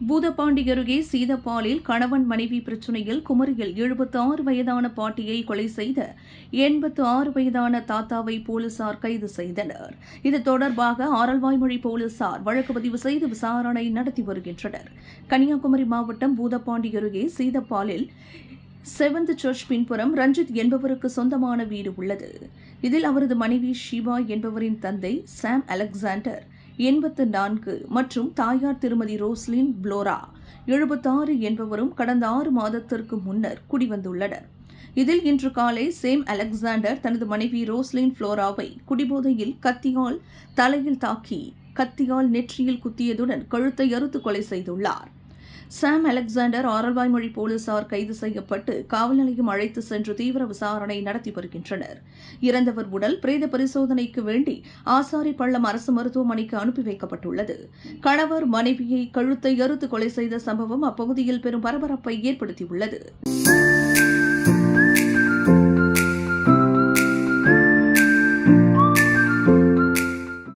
பூதப்பாண்டி அருகே சீதப்பாலில் கணவன் மனைவி பிரச்சினையில் குமரியில் எழுபத்து ஆறு வயதான பாட்டியை கொலை செய்த எண்பத்து ஆறு வயதான தாத்தாவை போலீசார் கைது செய்தனர். இது தொடர்பாக ஆரல்வாய்மொழி போலீசார் வழக்கு பதிவு செய்து விசாரணை நடத்தி வருகின்றனர். கன்னியாகுமரி மாவட்டம் பூதப்பாண்டி அருகே சீதப்பாலில் செவன்த் சர்ச் பின்புறம் ரஞ்சித் என்பவருக்கு சொந்தமான வீடு உள்ளது. இதில் அவரது மனைவி ஷிவா என்பவரின் தந்தை சாம் அலெக்சாண்டர் எண்பத்து நான்கு மற்றும் தாயார் திருமதி ரோஸ்லின் புளோரா எழுபத்தாறு என்பவரும் கடந்த ஆறு மாதத்திற்கு முன்னர் குடிவந்துள்ளனர். இதில் இன்று காலை சேம் அலெக்சாண்டர் தனது மனைவி ரோஸ்லின் புளோராவை குடிபோதையில் கத்தியால் தலையில் தாக்கி கத்தியால் நெற்றியில் குத்தியதுடன் கழுத்தை அறுத்து கொலை செய்துள்ளார். சாம் அலெக்சாண்டர் ஆரல்வாய்மொழி போலீசார் கைது செய்யப்பட்டு காவல் நிலையம் அழைத்து சென்று தீவிர விசாரணை நடத்தி வருகின்றனர். இறந்தவர் உடல் பிரேத பரிசோதனைக்கு வேண்டி ஆசாரி பள்ளம் அரசு மருத்துவமனைக்கு அனுப்பி வைக்கப்பட்டுள்ளது. கணவர் மனைவியை கழுத்தை அறுத்து கொலை செய்த சம்பவம் அப்பகுதியில் பெரும் பரபரப்பை ஏற்படுத்தியுள்ளது.